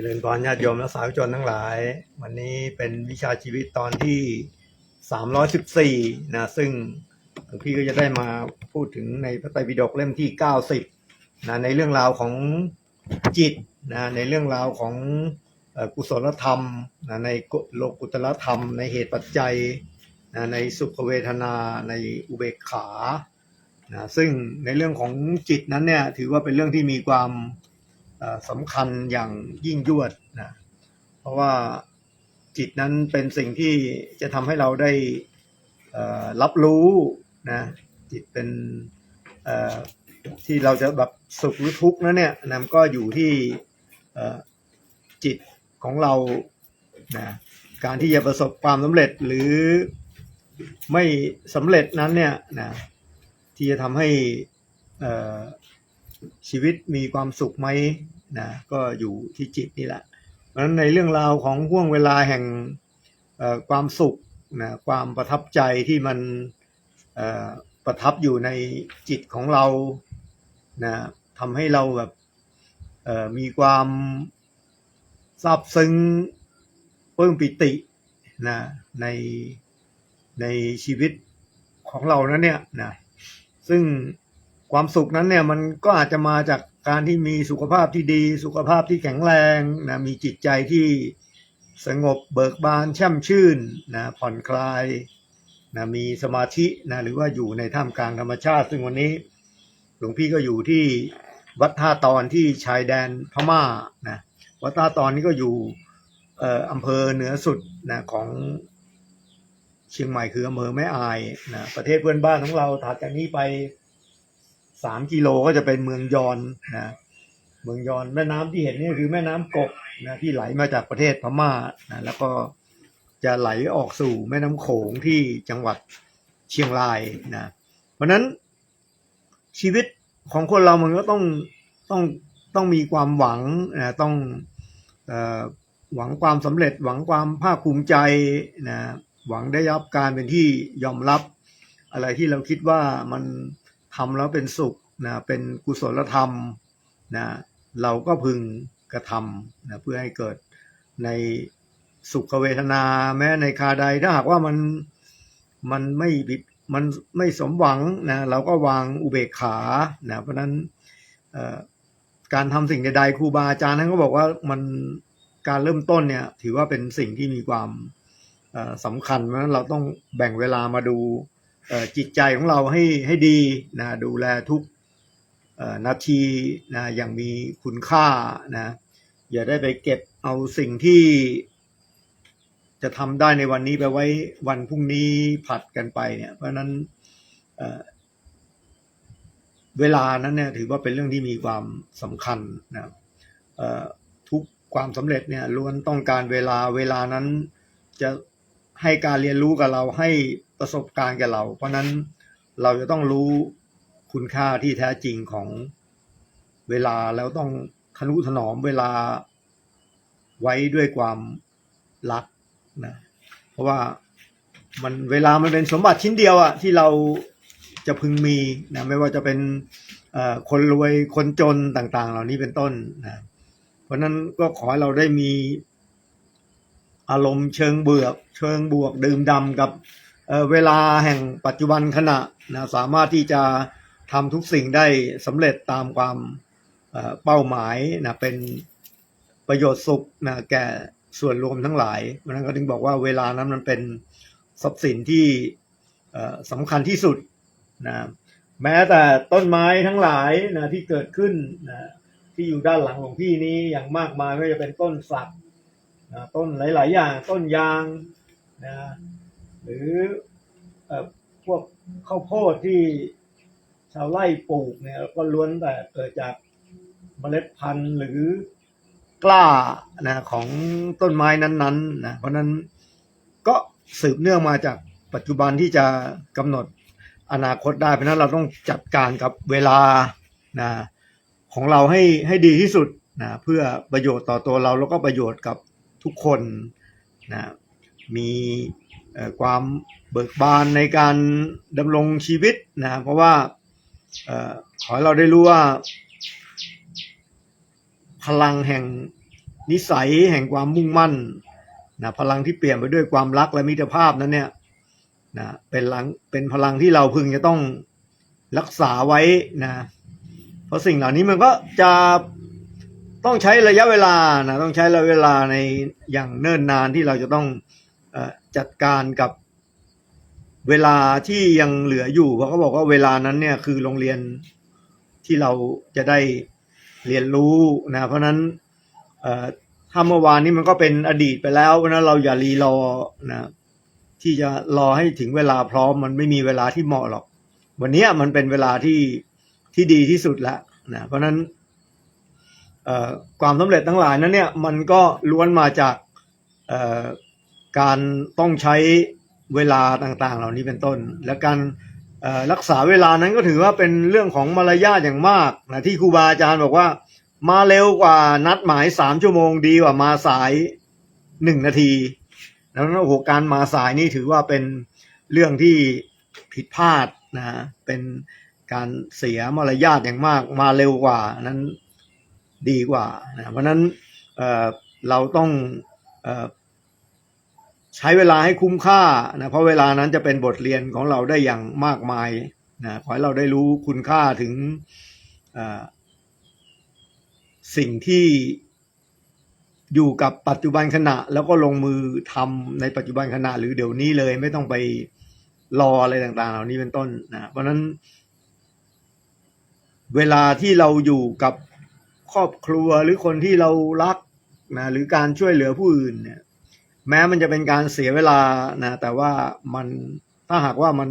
จริญพรญาติโยมและสาธุชนทั้งหลาย วันนี้เป็นวิชาชีวิตตอนที่สามร้อยสิบสี่นะ ซึ่งหลวงพี่ก็จะได้มาพูดถึงในพระไตรปิฎกเล่มที่เก้าสิบนะ ในเรื่องราวของจิตนะ ในเรื่องราวของกุศลธรรมนะในโลกุตละธรรม ในเหตุปัจจัยนะในสุขเวทนา ในอุเบกขานะซึ่งในเรื่องของจิตนั้นเนี่ยถือว่าเป็นเรื่องที่มีความ สำคัญอย่างยิ่งยวดนะเพราะว่าจิตนั้นเป็นสิ่งที่จะทำให้เราได้รับรู้นะจิตเป็นที่เราจะแบบสุขหรือทุกข์นั้นเนี่ยนะมันก็อยู่ที่จิตของเรานะการที่จะประสบความสำเร็จหรือไม่สำเร็จนั้นเนี่ยนะที่จะทำให้ ชีวิตมีความสุขไหมนะก็อยู่ที่จิตนี่แหละเพราะฉะนั้นในเรื่องราวของห่วงเวลาแห่งเอ่อความสุขนะความประทับใจที่มันเอ่อประทับอยู่ในจิตของเรานะทำให้เราแบบเอ่อมีความซาบซึ้งปลื้มปิตินะในในชีวิตของเรานั้นเนี่ยนะซึ่ง ความสุขนั้นเนี่ยมันก็อาจจะมาจากการที่มีสุขภาพที่ดี สุขภาพที่แข็งแรงนะมีจิตใจที่สงบเบิกบานแช่มชื่นนะผ่อนคลายนะมีสมาธินะหรือว่าอยู่ในท่ามกลางธรรมชาติ ซึ่งวันนี้หลวงพี่ก็อยู่ที่วัดท่าตอนที่ชายแดนพม่านะวัดท่าตอนนี้ก็อยู่เอ่ออำเภอเหนือสุดนะของเชียงใหม่คืออำเภอแม่อายนะประเทศเพื่อนบ้านของเราถัดจากนี้ไป สามกิโลก็จะเป็นเมืองยอนนะเมืองยอนแม่น้ำที่เห็นนี่คือแม่น้ำกกนะที่ไหลมาจากประเทศพม่านะแล้วก็จะไหลออกสู่แม่น้ำโขงที่จังหวัดเชียงรายนะเพราะนั้นชีวิตของคนเรามันก็ต้องต้องต้องมีความหวังนะต้องเอ่อหวังความสำเร็จ หวังความภาคภูมิใจนะหวังได้รับการเป็นที่ยอมรับอะไรที่เราคิดว่ามัน ทำแล้วเป็นสุขนะเป็นกุศลธรรมนะเราก็พึงกระทำนะเพื่อให้เกิดในสุขเวทนาแม้ในคาใดถ้าหากว่ามันมันไม่ผิดมันไม่สมหวังนะเราก็วางอุเบกขานะเพราะนั้นการทำสิ่งใดๆครูบาอาจารย์ท่านก็บอกว่ามันการเริ่มต้นเนี่ยถือว่าเป็นสิ่งที่มีความสำคัญเพราะนั้นเราต้องแบ่งเวลามาดู จิตใจของเราให้ให้ดีนะดูแลทุกนาทีนะอย่างมีคุณค่านะอย่าได้ไปเก็บเอาสิ่งที่จะทำได้ในวันนี้ไปไว้วันพรุ่งนี้ผัดกันไปเนี่ย เพราะนั้นเเวลานั้นเนี่ยถือว่าเป็นเรื่องที่มีความสำคัญนะทุกความสำเร็จเนี่ยล้วนต้องการเวลาเวลานั้นจะให้การเรียนรู้กับเราให้ ประสบการณ์กับเรา เพราะนั้นเราจะต้องรู้คุณค่าที่แท้จริงของเวลาแล้วต้องทนุถนอมเวลาไว้ด้วยความรักนะเพราะว่ามันเวลามันเป็นสมบัติชิ้นเดียวอะที่เราจะพึงมีนะไม่ว่าจะเป็นคนรวยคนจนต่างๆ เหล่านี้เป็นต้นนะเพราะฉะนั้นก็ขอให้เราได้มีอารมณ์เชิงเบือก เชิงบวกดื่มดำกับ เเวลาแห่งปัจจุบันขณะนะสามารถที่จะทำทุกสิ่งได้สำเร็จตามความเเป้าหมายนะเป็นประโยชน์สุขนะแก่ส่วนรวมทั้งหลายเพราะนั้นก็ถึงบอกว่าเวลานั้นมันเป็นทรัพย์สินที่สำคัญที่สุดนะแม้แต่ต้นไม้ทั้งหลายนะที่เกิดขึ้นนะที่อยู่ด้านหลังของพี่นี้อย่างมากมายก็จะเป็นต้นสักนะต้นหลาย ๆ อย่างต้นยางนะ หรือพวกข้าวโพดที่ชาวไร่ปลูกเนี่ยก็ล้วนแต่เกิดจากเมล็ดพันธุ์หรือกล้านะของต้นไม้นั้นๆนะเพราะนั้นก็สืบเนื่องมาจากปัจจุบันที่จะกำหนดอนาคตได้ เพราะนั้นเราต้องจัดการกับเวลานะของเราให้ให้ดีที่สุดนะเพื่อประโยชน์ต่อตัวเราแล้วก็ประโยชน์กับทุกคนนะมี ความเบิกบานในการดำรงชีวิตนะเพราะว่าอขอให้เราได้รู้ว่า พลังแห่งนิสัยแห่งความมุ่งมั่นนะพลังที่เปลี่ยนไปด้วยความรักและมิตรภาพนั้นเนี่ยนะเป็นหลังเป็นพลังที่เราพึงจะต้องรักษาไว้นะเพราะสิ่งเหล่านี้มันก็จะต้องใช้ระยะเวลานะต้องใช้ระยะเวลาในอย่างเนิ่นนานที่เราจะต้อง จัดการกับเวลาที่ยังเหลืออยู่เพราะเขาบอกว่าเวลานั้นเนี่ยคือโรงเรียนที่เราจะได้เรียนรู้นะเพราะนั้นถ้าเมื่อวานนี้มันก็เป็นอดีตไปแล้วเพราะนั้นเราอย่ารีรอนะที่จะรอให้ถึงเวลาพร้อมมันไม่มีเวลาที่เหมาะหรอก วันนี้มันเป็นเวลาที่ที่ดีที่สุดแล้วนะเพราะนั้นความสำเร็จทั้งหลายนั้นเนี่ยมันก็ล้วนมาจาก การต้องใช้เวลาต่างๆ เหล่านี้เป็นต้น และการรักษาเวลานั้นก็ถือว่าเป็นเรื่องของมารยาทอย่างมากนะที่ครูบาอาจารย์บอกว่า มาเร็วกว่านัดหมายสามชั่วโมงดีกว่ามาสายหนึ่งนาทีดังนั้นโอ้โหการมาสายนี่ถือว่าเป็นเรื่องที่ผิดพลาดนะเป็นการเสียมารยาทอย่างมากมาเร็วกว่านั้นดีกว่านะเพราะนั้นเเราต้องเอ่อ ใช้เวลาให้คุ้มค่านะเพราะเวลานั้นจะเป็นบทเรียนของเราได้อย่างมากมายนะขอให้เราได้รู้คุณค่าถึงสิ่งที่อยู่กับปัจจุบันขณะ แล้วก็ลงมือทำในปัจจุบันขณะ หรือเดี๋ยวนี้เลยไม่ต้องไปรออะไรต่างๆ เหล่านี้เป็นต้นนะเพราะนั้นเวลาที่เราอยู่กับครอบครัวหรือคนที่เรารักนะหรือการช่วยเหลือผู้อื่นเนี่ย แม้มันจะเป็นการเสียเวลานะแต่ว่ามันถ้าหากว่ามัน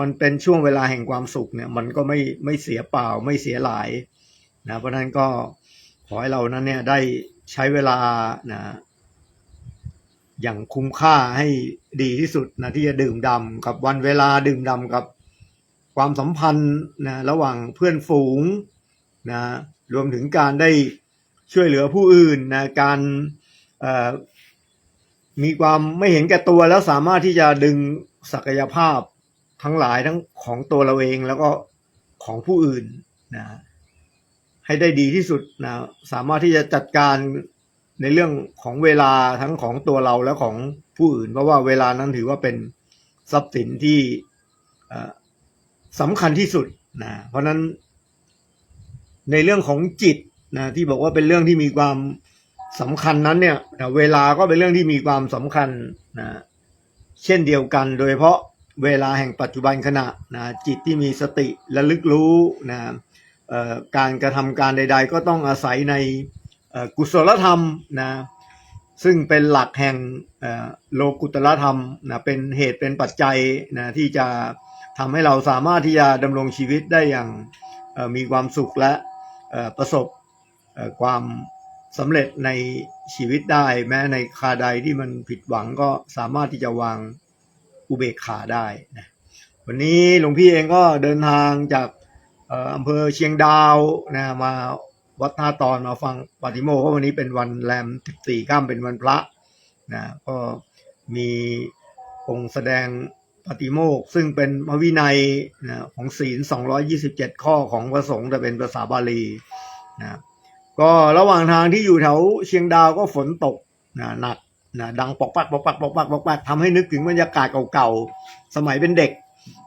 มันเป็นช่วงเวลาแห่งความสุขเนี่ยมันก็ไม่ไม่เสียเปล่าไม่เสียหลายนะเพราะนั้นก็ขอให้เรานั้นเนี่ยได้ใช้เวลานะอย่างคุ้มค่าให้ดีที่สุดนะที่จะดื่มด่ำกับวันเวลาดื่มด่ำกับความสัมพันธ์นะระหว่างเพื่อนฝูงนะรวมถึงการได้ช่วยเหลือผู้อื่นนะการอ่อ มีความไม่เห็นแก่ตัวแล้วสามารถที่จะดึงศักยภาพทั้งหลายทั้งของตัวเราเองแล้วก็ของผู้อื่นนะให้ได้ดีที่สุดนะสามารถที่จะจัดการในเรื่องของเวลาทั้งของตัวเราและของผู้อื่น เพราะว่าเวลานั้นถือว่าเป็นทรัพย์สินที่สำคัญที่สุดนะเพราะนั้นในเรื่องของจิตนะที่บอกว่าเป็นเรื่องที่มีความ สำคัญนั้นเนี่ยเวลาก็เป็นเรื่องที่มีความสำคัญนะเช่นเดียวกัน โดยเฉพาะเวลาแห่งปัจจุบันขณะนะจิตที่มีสติและลึกรู้นะการกระทำการใด ๆ ก็ต้องอาศัยในกุศลธรรมนะซึ่งเป็นหลักแห่งโลกุตละธรรมนะเป็นเหตุเป็นปัจจัยนะที่จะทำให้เราสามารถที่จะดำรงชีวิตได้อย่างมีความสุขและประสบความ สำเร็จในชีวิตได้ แม้ในคาใดที่มันผิดหวังก็สามารถที่จะวางอุเบกขาได้นะวันนี้หลวงพี่เองก็เดินทางจากอำเภอเชียงดาวนะมาวัดท่าตอนมาฟังปาติโมกข์เพราะวันนี้เป็นวันแรม14ข้ามเป็นวันพระนะก็มีองค์แสดงปาติโมกข์ซึ่งเป็นพระวินัยนะของศีล 227 ข้อของพระสงฆ์แต่เป็นภาษาบาลีนะ ก็ระหว่างทางที่อยู่แถวเชียงดาวก็ฝนตกนะหนักนะดังปอกปักปอกปักปอกปักปอกปักทำให้นึกถึงบรรยากาศเก่าๆ สมัยเป็นเด็ก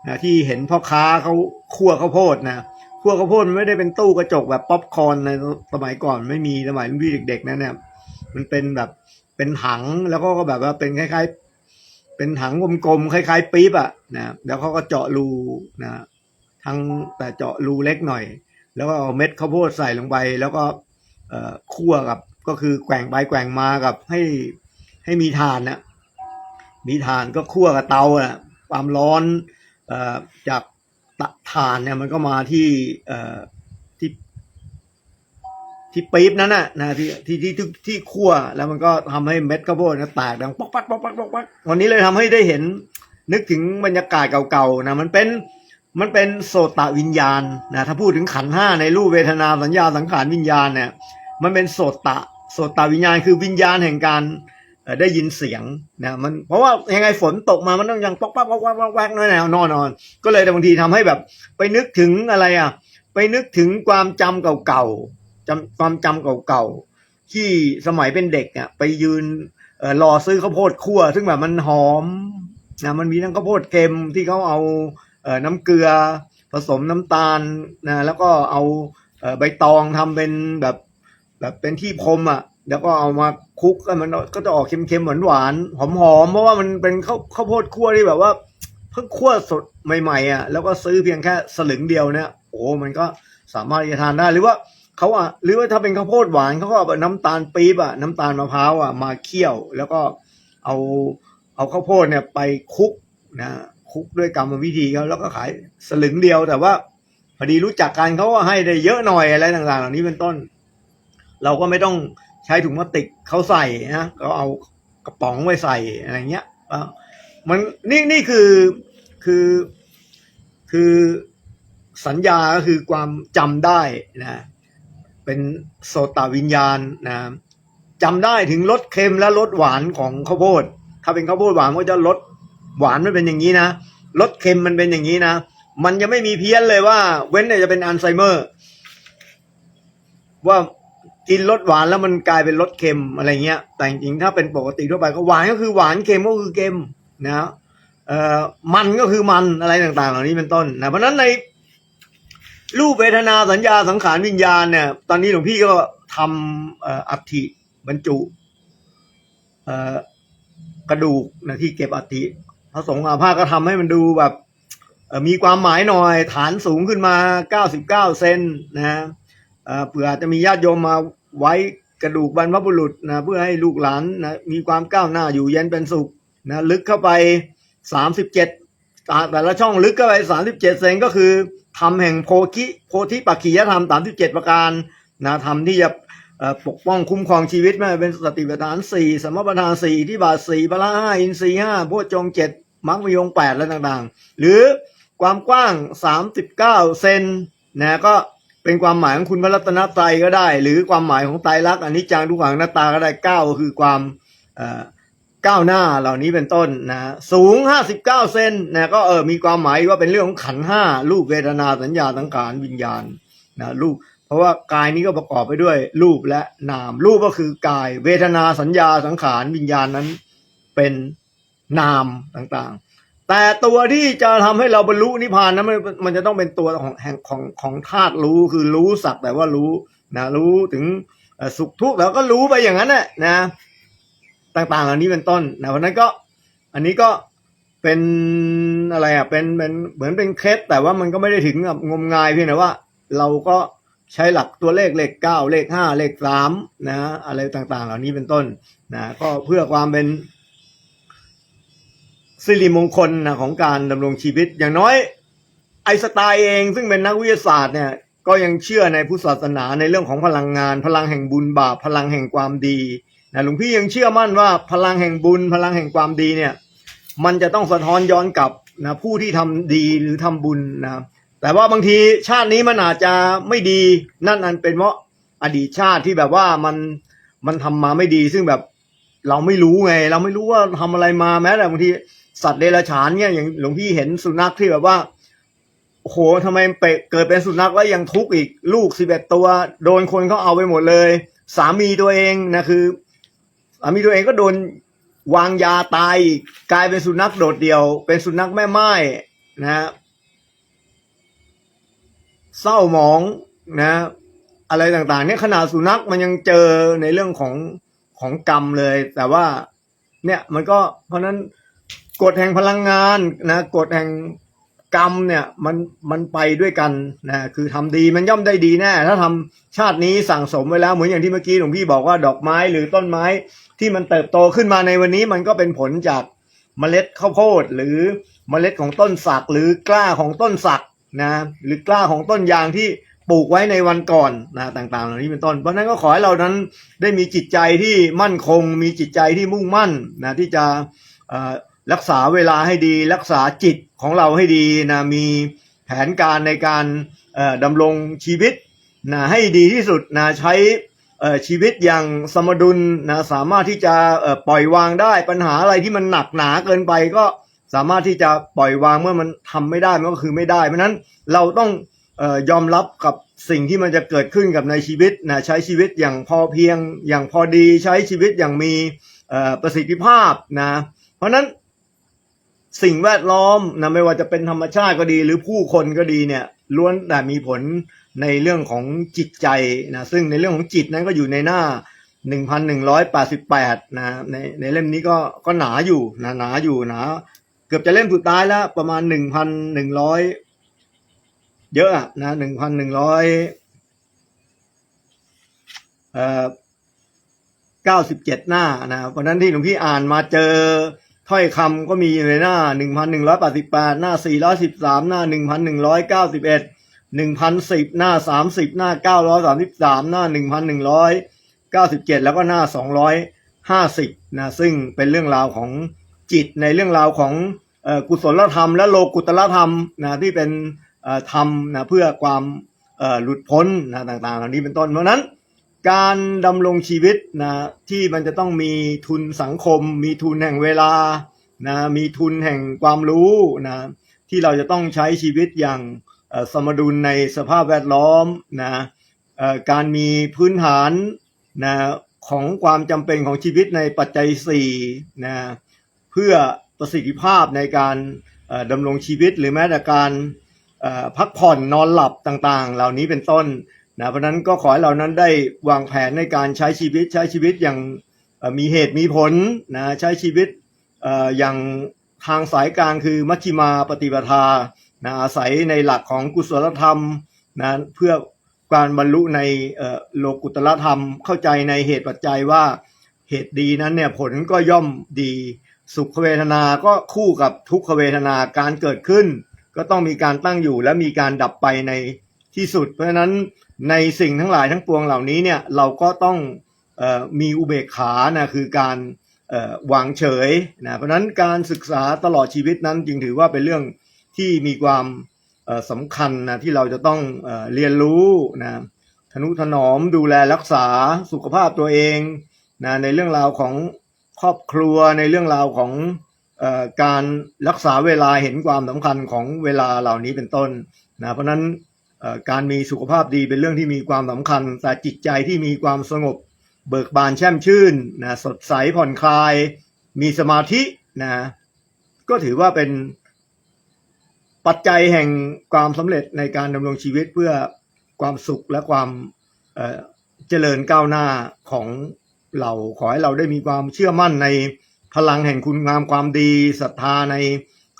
นะที่เห็นพ่อค้าเขาคั่วข้าวโพดนะคั่วข้าวโพดไม่ได้เป็นตู้กระจกแบบป๊อปคอร์นในสมัยก่อนไม่มีสมัยรุ่นพี่เด็กๆนะเนี่ยมันเป็นแบบเป็นถังแล้วก็แบบว่าเป็นคล้ายๆ เป็นถังกลมๆคล้าย ๆปี๊บอะนะแล้วเขาก็เจาะรูนะทั้งแต่เจาะรูเล็กหน่อย แล้วก็เอาเม็ดข้าวโพดใส่ลงไปแล้วก็ คั่วกับก็คือแกว่งไปแกว่งมากับให้ให้มีทานนะมีทานก็คั่วกับเตาอะความร้อนเอ่อจากตะถ่านเนี่ยมันก็มาที่เอ่อที่ที่ปี๊บนั้นน่ะนะที่ที่ที่ที่คั่วแล้วมันก็ทำให้เม็ดข้าวโพดนะแตกดังป๊อกปักป๊อกปักป๊อกปักวันนี้เลยทำให้ได้เห็นนึกถึงบรรยากาศเก่าๆนะมันเป็นมันเป็นโสตวิญญาณนะถ้าพูดถึงขันห้าในรูปเวทนาสัญญาสังขารวิญญาณเนี่ย มันเป็นโสตะโสตวิญญาณคือวิญญาณแห่งการได้ยินเสียงนะมันเพราะว่ายังไงฝนตกมามันต้องยังป๊อกป๊อกป๊อกป๊อกป๊อกแน่นอนนอน ก็เลยบางทีทำให้แบบ ไปนึกถึงอะไรอะ ไปนึกถึงความจำเก่าๆจำความจำเก่าๆที่สมัยเป็นเด็กอะไปยืนเอ่อรอซื้อข้าวโพดคั่ว ซึ่งแบบมันหอมนะมันมีทั้งข้าวโพดเค็มที่เขาเอาเอน้ำเกลือผสมน้ำตาลนะแล้วก็เอาเอใบตองทำเป็นแบบ แบบเป็นที่พรมอะแล้วก็เอามาคลุกกันมันก็จะออกเค็มๆหวานๆหอมๆเพราะว่ามันเป็นข้าวข้าวโพดคั่วที่แบบว่าเพิ่งคั่วสดใหม่ๆอะแล้วก็ซื้อเพียงแค่สลึงเดียวเนี่ยโอ้มันก็สามารถจะทานได้หรือว่าเขาอะหรือว่าถ้าเป็นข้าวโพดหวานเขาก็เอาน้ำตาลปี๊บอะน้ำตาลมะพร้าวอะมาเคี่ยวแล้วก็เอาเอาข้าวโพดเนี่ยไปคลุกนะคลุกด้วยกรรมวิธีเขาแล้วก็ขายสลึงเดียวแต่ว่าพอดีรู้จักกันเขาก็ให้ได้เยอะหน่อยอะไรต่างๆ เหล่านี้เป็นต้น เราก็ไม่ต้องใช้ถุงพลาสติกเขาใส่นะก็เอากระป๋องไว้ใส่อะไรเงี้ยมันนี่นี่คือคือคือสัญญาก็คือความจำได้นะเป็นโสตวิญญาณนะจำได้ถึงรสเค็มและรสหวานของข้าวโพดถ้าเป็นข้าวโพดหวานก็จะรสหวานมันเป็นอย่างนี้นะรสเค็มมันเป็นอย่างนี้นะ มันจะไม่มีเพี้ยนเลยว่า เว้นแต่จะเป็นอัลไซเมอร์ ว่า กินรสหวานแล้วมันกลายเป็นรสเค็มอะไรเงี้ย แต่จริงๆถ้าเป็นปกติทั่วไปก็หวานก็คือหวานเค็มก็คือเค็มนะเอ่อมันก็คือมันอะไรต่างๆ เหล่านี้เป็นต้นนะเพราะนั้นในรูปเวทนาสัญญาสังขารวิญญาณเนี่ย ตอนนี้หลวงพี่ก็ทำอัฐิบรรจุกระดูกนะที่เก็บอัฐิพระสงฆ์อาภาก็ทำให้มันดูแบบมีความหมายหน่อยฐานสูงขึ้นมา 99 เซนนะ เผื่อจะมีญาติโยมมาไว้กระดูกบรรพบุรุษนะเพื่อให้ลูกหลานนะมีความก้าวหน้าอยู่เย็นเป็นสุขนะลึกเข้าไปสามสิบเจ็ดแต่ละช่องลึกเข้าไปสามสิบเจ็ดเซนก็คือทำแห่งโพธิโพธิปักขียธรรมสามสิบเจ็ดประการนะทำที่จะปกป้องคุ้มครองชีวิตไม่เป็นสติปัฏฐานสี่สมปัฏฐานสี่ที่บาทสี่พละห้าอินทรีย์ห้าพวกจงเจ็ดมรรควิโยงแปดและต่างๆ หรือความกว้างสามสิบเก้าเซนนะก็ เป็นความหมายของคุณพระรัตนตรัยก็ได้ หรือความหมายของไตรลักษณ์อนิจจังทุกขังหน้าตาก็ได้เก้าก็คือความเก้าวหน้าเหล่านี้เป็นต้นนะสูงห้าสิบเก้าเซนนะก็เออมีความหมายว่าเป็นเรื่องของขันห้ารูปเวทนาสัญญาสังขารวิญญาณนะรูปเพราะว่ากายนี้ก็ประกอบไปด้วยรูปและนาม รูปก็คือกายเวทนาสัญญาสังขารวิญญาณนั้นเป็นนามต่างๆ แต่ตัวที่จะทำให้เราบรรลุนิพพานนั้นมันมันจะต้องเป็นตัวของแห่งของของธาตุรู้คือรู้สักแต่ว่ารู้นะรู้ถึงสุขทุกข์แล้วก็รู้ไปอย่างนั้นแหละนะ ต่างๆ เหล่านี้เป็นต้นนะเพราะฉะนั้นก็อันนี้ก็เป็นอะไรอะเป็นเป็นเหมือนเป็นเคล็ดแต่ว่ามันก็ไม่ได้ถึงกับงมงายเพียงแต่ว่า เราก็ใช้หลักตัวเลขเลขเก้าเลขห้าเลขสามนะ อะไรต่างๆ เหล่านี้เป็นต้นนะก็เพื่อความเป็น สิริมงคลนะของการดำรงชีวิต อย่างน้อย ไอสไตล์เองซึ่งเป็นนักวิทยาศาสตร์เนี่ยก็ยังเชื่อในพุทธศาสนาในเรื่องของพลังงาน พลังแห่งบุญบาปพลังแห่งความดีนะหลวงพี่ยังเชื่อมั่นว่าพลังแห่งบุญ พลังแห่งความดีเนี่ย มันจะต้องสะท้อนย้อนกลับนะผู้ที่ทำดีหรือทำบุญนะแต่ว่าบางทีชาตินี้มันอาจจะไม่ดีนั่นอันเป็นเพราะอดีตชาติที่แบบว่ามันมันทำมาไม่ดีซึ่งแบบเราไม่รู้ไง เราไม่รู้ว่าทำอะไรมาแม้แต่บางที สัตว์เดรัจฉานเนี่ยอย่างหลวงพี่เห็นสุนัขที่แบบว่าโหทำไมเปเกิดเป็นสุนัขแล้วยังทุกข์อีกลูกสิบเอ็ดตัว โดนคนเขาเอาไปหมดเลย สามีตัวเองนะคือสามีตัวเองก็โดนวางยาตายกลายเป็นสุนัขโดดเดี่ยว เป็นสุนัขแม่ไม้นะฮะเศร้าหมองนะ อะไรต่างๆ เนี่ยขนาดสุนัขมันยังเจอในเรื่องของของกรรมเลย แต่ว่า เนี่ยมันก็เพราะฉะนั้น กฎแห่งพลังงานนะกฎแห่งกรรมเนี่ยมันมันไปด้วยกันนะคือทำดีมันย่อมได้ดีแน่ถ้าทำชาตินี้สั่งสมไว้แล้วเหมือนอย่างที่เมื่อกี้หลวงพี่บอกว่าดอกไม้หรือต้นไม้ที่มันเติบโตขึ้นมาในวันนี้มันก็เป็นผลจากเมล็ดข้าวโพดหรือเมล็ดของต้นสักหรือกล้าของต้นสักนะหรือกล้าของต้นยางที่ปลูกไว้ในวันก่อนนะต่างๆเหล่านี้เป็นต้น เพราะฉะนั้นก็ขอให้เรานั้นได้มีจิตใจที่มั่นคง มีจิตใจที่มุ่งมั่นนะที่จะเอ่อ รักษาเวลาให้ดี รักษาจิตของเราให้ดีนะมีแผนการในการดำรงชีวิตนะให้ดีที่สุดนะใช้ชีวิตอย่างสมดุลนะสามารถที่จะปล่อยวางได้ปัญหาอะไรที่มันหนักหนาเกินไปก็สามารถที่จะปล่อยวางเมื่อมันทำไม่ได้มันก็คือไม่ได้ เพราะนั้นเราต้องอยอมรับกับสิ่งที่มันจะเกิดขึ้นกับในชีวิตนะใช้ชีวิตอย่างพอเพียงอย่างพอดีใช้ชีวิตอย่างมีประสิทธิภาพนะเพราะนั้น สิ่งแวดล้อมนะไม่ว่าจะเป็นธรรมชาติก็ดี หรือผู้คนก็ดีเนี่ยล้วนแต่มีผลในเรื่องของจิตใจนะซึ่งในเรื่องของจิตนั้นก็อยู่ในหน้า 1,188นะในในเล่มนี้ก็ก็หนาอยู่นะหนาอยู่หนาเกือบจะเล่มสุดท้ายแล้ว ประมาณ 1,100 เยอะอะนะ1,100เอ่อ97 หน้านะเพราะฉะนั้นที่หลวงพี่อ่านมาเจอ ถ้อยคำก็มีอยู่ในหน้า 1,188 หน้า 413 หน้า 1,191 1,010 หน้า 30 หน้า 933 หน้า 1,197 แล้วก็หน้า 250 นะ ซึ่งเป็นเรื่องราวของจิตในเรื่องราวของกุศลธรรมและโลกุตลธรรมนะที่เป็นธรรมนะเพื่อความหลุดพ้นนะต่างๆ เหล่านี้เป็นต้นเพราะนั้น การดำรงชีวิตนะที่มันจะต้องมีทุนสังคม มีทุนแห่งเวลานะมีทุนแห่งความรู้นะที่เราจะต้องใช้ชีวิตอย่างสมดุลในสภาพแวดล้อมนะการมีพื้นฐานนะของความจำเป็นของชีวิตในปัจจัย4นะเพื่อประสิทธิภาพในการดำรงชีวิตหรือแม้แต่การพักผ่อนนอนหลับต่างๆ เหล่านี้เป็นต้น นะเพราะนั้นก็ขอให้เรานั้นได้วางแผนในการใช้ชีวิตใช้ชีวิตอย่างมีเหตุมีผลนะใช้ชีวิตอย่างทางสายกลางคือมัชฌิมาปฏิปทานะอาศัยในหลักของกุศลธรรมนะเพื่อการบรรลุในโลกุตละธรรม เข้าใจในเหตุปัจจัยว่าเหตุดีนั้นเนี่ยผลก็ย่อมดีสุขเวทนาก็คู่กับทุกขเวทนาการเกิดขึ้น ก็ต้องมีการตั้งอยู่และมีการดับไปใน ที่สุด เพราะฉะนั้นในสิ่งทั้งหลายทั้งปวงเหล่านี้เนี่ยเราก็ต้องออมีอุเบกขานะคือการวางเฉยนะเพราะนั้นการศึกษาตลอดชีวิตนั้นจึงถือว่าเป็นเรื่องที่มีความสำคัญนะที่เราจะต้องเออเรียนรู้นะทนุถนอมดูแลรักษาสุขภาพตัวเองนะในเรื่องราวของครอบครัวในเรื่องราวของออการรักษาเวลาเห็นความสำคัญของเวลาเหล่านี้เป็นต้นนะเพราะนั้น การมีสุขภาพดีเป็นเรื่องที่มีความสำคัญ แต่จิตใจที่มีความสงบ เบิกบานแช่มชื่นนะสดใสผ่อนคลาย มีสมาธินะก็ถือว่าเป็นปัจจัยแห่งความสำเร็จในการดำรงชีวิตเพื่อความสุขและความเจริญก้าวหน้าของเราขอให้เราได้มีความเชื่อมั่นในพลังแห่งคุณงามความดีศรัทธาใน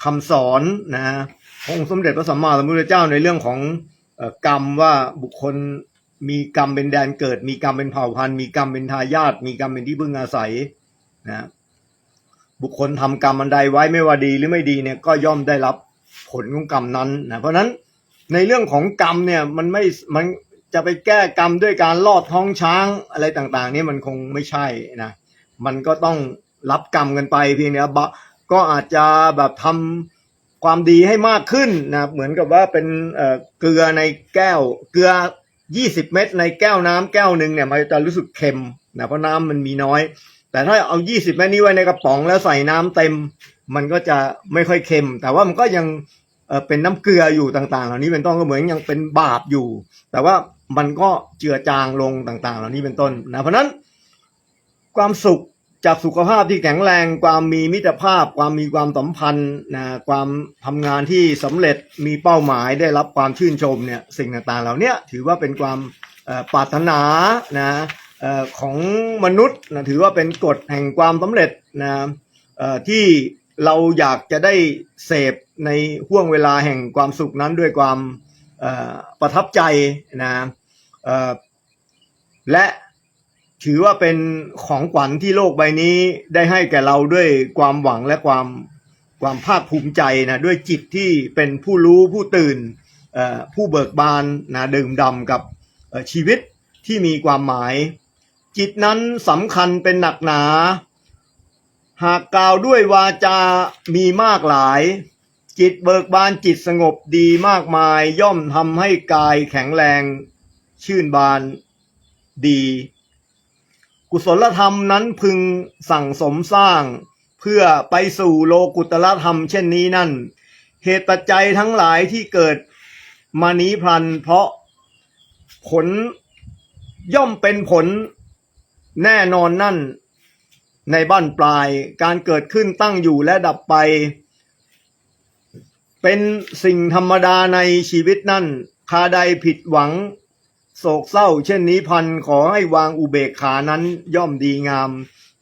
คำสอนนะองค์สมเด็จพระสัมมาสัมพุทธเจ้าในเรื่องของ กรรมว่าบุคคลมีกรรมเป็นแดนเกิด มีกรรมเป็นเผ่าพันธุ์มีกรรมเป็นทายาทมีกรรมเป็นที่พึ่งอาศัยนะบุคคลทำกรรมอันใดไว้ไม่ว่าดีหรือไม่ดีเนี่ยก็ย่อมได้รับผลของกรรมนั้นนะเพราะฉะนั้นในเรื่องของกรรมเนี่ยมันไม่มันจะไปแก้กรรมด้วยการลอดท้องช้างอะไรต่างๆนี่มันคงไม่ใช่นะมันก็ต้องรับกรรมกันไปเพียงแต่ว่าบะก็อาจจะแบบทำ ความดีให้มากขึ้นนะครับเหมือนกับว่าเป็นเกลือในแก้ว เกลือ 20 เม็ดในแก้วน้ำแก้วหนึ่งเนี่ยมันจะรู้สึกเค็มนะเพราะน้ำมันมีน้อย แต่ถ้าเอา 20 เม็ดนี้ไว้ในกระป๋องแล้วใส่น้ำเต็ม มันก็จะไม่ค่อยเค็ม แต่ว่ามันก็ยังเป็นน้ำเกลืออยู่ต่างๆ เหล่านี้เป็นต้นก็เหมือนยังเป็นบาปอยู่ แต่ว่ามันก็เจือจางลงต่างๆ เหล่านี้เป็นต้นนะเพราะนั้นความสุข จากสุขภาพที่แข็งแรง ความมีมิตรภาพ ความมีความสัมพันธ์นะความทำงานที่สำเร็จมีเป้าหมายได้รับความชื่นชมเนี่ยสิ่งต่างๆเหล่านี้ถือว่าเป็นความปรารถนานะของมนุษย์นะถือว่าเป็นกฎแห่งความสำเร็จนะที่เราอยากจะได้เสพในห่วงเวลาแห่งความสุขนั้นด้วยความประทับใจนะและ ถือว่าเป็นของขวัญที่โลกใบนี้ได้ให้แก่เราด้วยความหวังและความความภาคภูมิใจนะด้วยจิตที่เป็นผู้รู้ผู้ตื่นผู้เบิกบานนะดื่มดำกับชีวิตที่มีความหมาย จิตนั้นสำคัญเป็นหนักหนา หากกล่าวด้วยวาจา มีมากหลาย จิตเบิกบานจิตสงบดีมากมาย ย่อมทำให้กายแข็งแรง ชื่นบานดี กุศลธรรมนั้นพึงสั่งสมสร้าง เพื่อไปสู่โลกุตละธรรมเช่นนี้นั่น เหตุปัจจัยทั้งหลายที่เกิดมานี้พลัน เพราะผลย่อมเป็นผลแน่นอนนั่น ในบ้านปลายการเกิดขึ้นตั้งอยู่และดับไป เป็นสิ่งธรรมดาในชีวิตนั่นคาใดผิดหวัง โศกเศร้า เช่นนี้พันขอให้วางอุเบกขานั้นย่อมดีงาม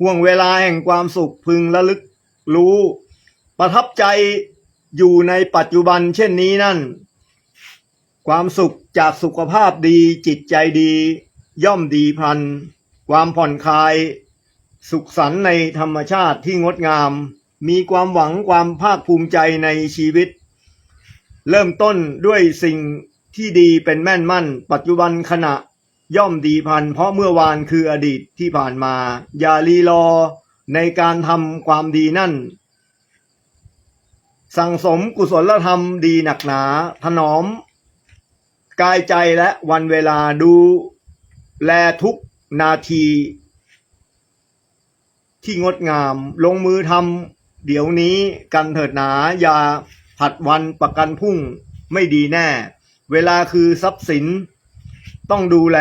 ห่วงเวลาแห่งความสุขพึงระลึกรู้ ประทับใจอยู่ในปัจจุบันเช่นนี้นั่น ความสุขจากสุขภาพดีจิตใจดี ย่อมดีพัน ความผ่อนคลาย สุขสันต์ในธรรมชาติที่งดงาม มีความหวังความภาคภูมิใจในชีวิต เริ่มต้นด้วยสิ่ง ที่ดีเป็นแม่นมั่น ปัจจุบันขณะ ย่อมดีพันเพราะเมื่อวานคืออดีตที่ผ่านมา อย่ารีรอในการทำความดีนั่น สั่งสมกุศลธรรมดีหนักหนา ถนอม กายใจและวันเวลาดูแลทุกนาที ที่งดงามลงมือทำเดี๋ยวนี้กันเถิดหนา อย่าผัดวันประกันพุ่งไม่ดีแน่ เวลาคือทรัพย์สิน ต้องดูแล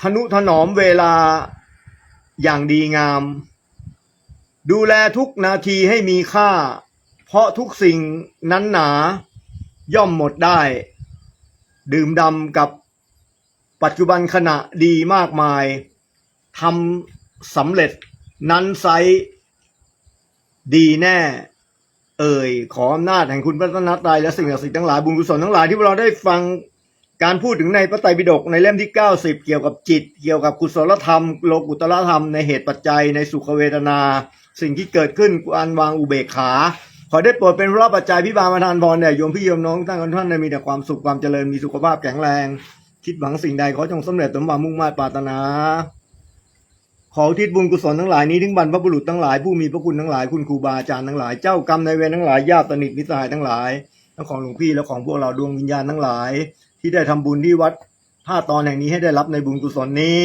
ทนุถนอมเวลาอย่างดีงาม ดูแลทุกนาทีให้มีค่า เพราะทุกสิ่งนั้นหนา ย่อมหมดได้ ดื่มดำกับปัจจุบันขณะดีมากมายทำสำเร็จนั้นไซส์ดีแน่ เอ่ยขออำนาจแห่งคุณพระรัตนตรัยและสิ่งศักดิ์สิทธิ์ทั้งหลายบุญกุศลทั้งหลายที่พวกเราได้ฟังการพูดถึงในพระไตรปิฎกในเล่มที่ 90 เกี่ยวกับจิต เกี่ยวกับกุศลธรรม โลกุตรธรรมในเหตุปัจจัยในสุขเวทนา สิ่งที่เกิดขึ้นการวางอุเบกขา ขอได้โปรดเป็นพระปัจจัยพิบาลมาทานพรแด่โยมพี่โยมน้องทั้งท่านได้มีแต่ความสุขความเจริญมีสุขภาพแข็งแรง คิดหวังสิ่งใดขอจงสำเร็จสมหวังมุ่งมา่ปรารถนา ขอทิศบุญกุศลทั้งหลายนี้ถึงบรรพบุรุษทั้งหลายผู้มีพระคุณทั้งหลายคุณครูบาอาจารย์ทั้งหลายเจ้ากรรมนายเวรทั้งหลายญาติสนิทมิตรสหายทั้งหลายทั้งของหลวงพี่และของพวกเราดวงวิญญาณทั้งหลาย ที่ได้ทำบุญที่วัดท่าตอนแห่งนี้ให้ได้รับในบุญกุศลนี้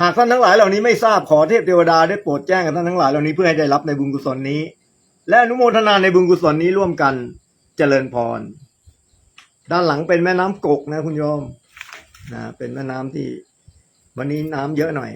หากท่านทั้งหลายเหล่านี้ไม่ทราบขอเทพเทวดาได้โปรดแจ้งกับท่านทั้งหลายเหล่านี้เพื่อให้ได้รับในบุญกุศลนี้ และอนุโมทนาในบุญกุศลนี้ร่วมกันเจริญพร ด้านหลังเป็นแม่น้ำกกนะคุณโยมนะเป็นแม่น้ำที่ วันนี้น้ำเยอะหน่อย